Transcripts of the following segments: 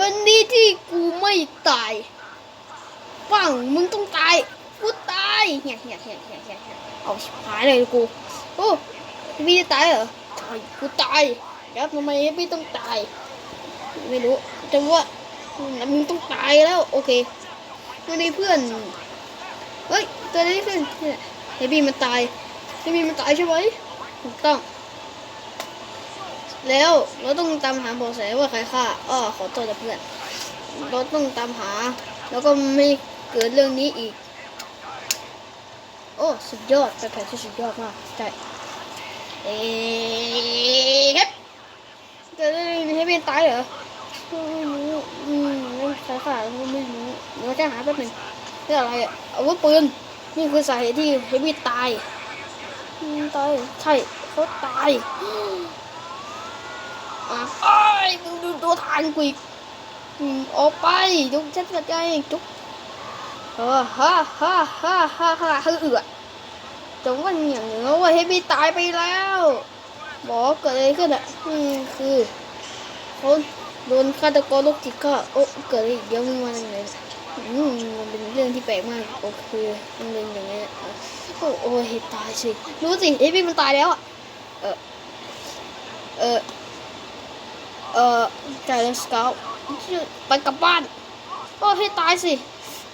วันนี้ที่กูไม่ตายปังมึงต้องตาย กูตายเฮียเฮียเฮียเฮียเฮียเฮียเอาชิบหายเลยกู โอ้พี่จะตายเหรอตายกูตายครับทำไมพี่ต้องตาย ไม่รู้แต่ว่ามึงต้องตายแล้ว โอเควันนี้เพื่อน เฮ้ยเกิดอะไรขึ้นเนี่ยเฮบี้มันตายเฮบี้มันตายใช่ไหมถูกต้อง แล้วเราต้องตามหาเบาะแสว่าใครฆ่าอ้อขอโทษนะเพื่อน เราต้องตามหา แล้วก็ไม่เกิดเรื่องนี้อีก โอ้ สุดยอดเป็นแผนที่สุดยอดมากใช่เอ๊ะครับเกิดเรื่องนี้ให้เป็นตายเหรอไม่รู้อืมใครฆ่าก็ไม่รู้เดี๋ยวจะหาแป๊บหนึงนี่อะไรอะอาวุธปืนนี่คือสาเหตุที่เฮบี้ตายตายใช่เขาตาย ไอ้ยมึงดูตัวทางกูอีกออกไปจุกฉันจัดการเองจุกเออฮ่าฮ่าฮ่าฮ่าฮ่าเฮือจงว่าอย่างเหนือว่าเฮบี้ตายไปแล้วบอกเกิดอะไรขึ้นอะอืมคือเขาโดนฆาตกรโรคจิตก็โอ้เกิดอะไรอีกเดี๋ยวมึงมาอย่างไรอืมมันเป็นเรื่องที่แปลกมากโอเคมันเป็นอย่างนี้อะโอ้โอ้ยตายสิรู้สิเฮบี้มันตายแล้วอะเออเออ เอ่อจ่ายสเกลไปกลับบ้านโอ้ให้ตายสิ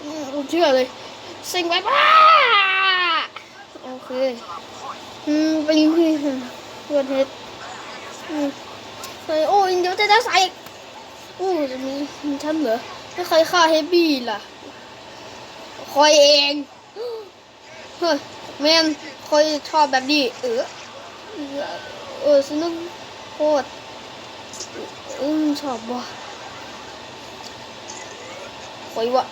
อืมผมเชื่อเลย สิงไว้บ้าโอเคอืมเป็นเพื่อนเฮ็ดอืมโอ้ยเดี๋ยวจะได้ใส่โอ้จะมีฉันเหรอไม่เคยฆ่าเฮบี้ล่ะคอยเองเฮ้ยแมนคอยชอบแบบนี้เออเออสนุกโคตร อืมชอบว่ะคอยว่า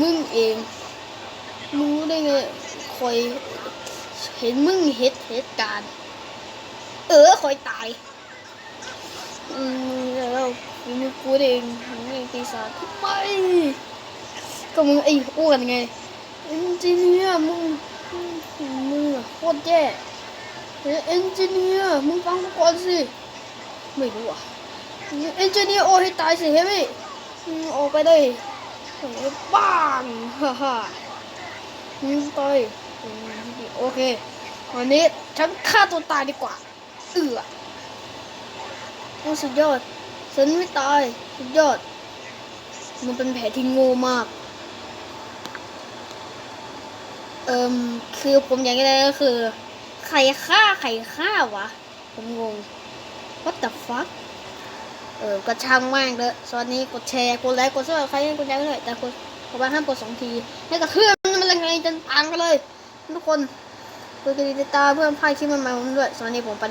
มึงเองมึงรู้ได้ไงคอยเห็นมึงเหตุเหตุการณ์เออคอยตายอืมแล้วมึงกูเองมึงเองตีสาทำไมก็มึงไอ้อ้วนไงเอนจิเนียร์มึงมึงอะโคตรแย่เอนจิเนียร์มึงฟังกูก่อนสิ ไม่รู้อะเอนจิเนียร์โอให้ตายสิเฮ้ยอออกไปเลยโอ้ยบ้างฮ่าฮ่าอืมไปอืมโอเค วันนี้ฉันฆ่าตัวตายดีกว่า เอือโอ้สุดยอดฉันไม่ตาย สุดยอด มันเป็นแผลที่โง่มาก เอิมคือผมอยางนี้ก็คือ ใครฆ่า ใครฆ่าวะ ผมงง what the fuck เออก็ช่างมากเลยตอนนี้กดแชร์กดไลค์กดซับสไครต์กดแชร์ไปเลยแต่กดขอไปห้ามกดสองทีให้กระเทือนมันแรงๆจนพังกันเลย ทุกคนกดกระดิ่งติดตามเพื่อนพายคลิปใหม่ๆผมด้วยตอนนี้ผมไป